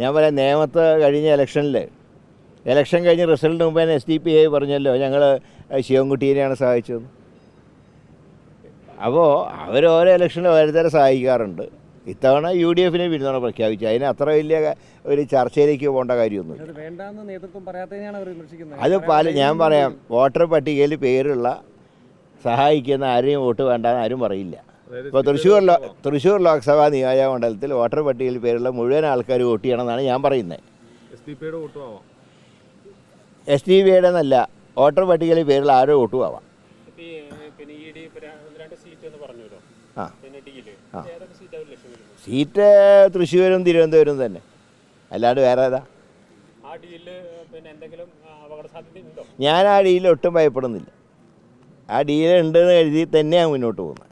ഞാൻ പറയാം നേമത്ത് കഴിഞ്ഞ ഇലക്ഷനിൽ ഇലക്ഷൻ കഴിഞ്ഞ് റിസൾട്ട് മുമ്പ് തന്നെ എസ് ഡി പി ഐ പറഞ്ഞല്ലോ ഞങ്ങൾ ശിവൻകുട്ടീനെയാണ് സഹായിച്ചതെന്ന് അപ്പോൾ അവർ ഓരോ ഇലക്ഷനിൽ ഓരോരുത്തരെ സഹായിക്കാറുണ്ട്. ഇത്തവണ യു ഡി എഫിനെ പിന്തുണ പ്രഖ്യാപിച്ചു. അതിന് അത്ര വലിയ ഒരു ചർച്ചയിലേക്ക് പോകേണ്ട വിമർശിക്കുന്നത്. അത് പല ഞാൻ പറയാം വോട്ടർ പട്ടികയിൽ പേരുള്ള സഹായിക്കുന്ന ആരെയും വോട്ട് വേണ്ടെന്ന് ആരും പറയില്ല. ഇപ്പോൾ തൃശ്ശൂർ തൃശ്ശൂർ ലോക്സഭാ നിയോജക മണ്ഡലത്തിൽ വോട്ടർ പട്ടികയിൽ പേരുള്ള മുഴുവൻ ആൾക്കാർ വോട്ട് ചെയ്യണമെന്നാണ് ഞാൻ പറയുന്നത്. എസ് ഡി പിയുടെ വോട്ടും ആവാം എസ് ഡി ബിയുടെ എന്നല്ല വോട്ടർ പട്ടികയിൽ പേരുള്ള ആരോ വോട്ടും ആവാം ആ. സീറ്റ് ലക്ഷ്യം വരുന്നത്? സീറ്റ് തൃശ്ശൂരും തിരുവനന്തപുരം തന്നെ. അല്ലാണ്ട് വേറെ ഏതാ? ആ ഡിയിൽ പിന്നെ എന്തെങ്കിലും അപകട സാധ്യത ഉണ്ടോ? ഞാൻ ആ ഡീലിൽ ഒട്ടും ഭയപ്പെടുന്നില്ല. ആ ഡീൽ ഉണ്ടെന്ന് കരുതി തന്നെയാണ് മുന്നോട്ട് പോകുന്നത്.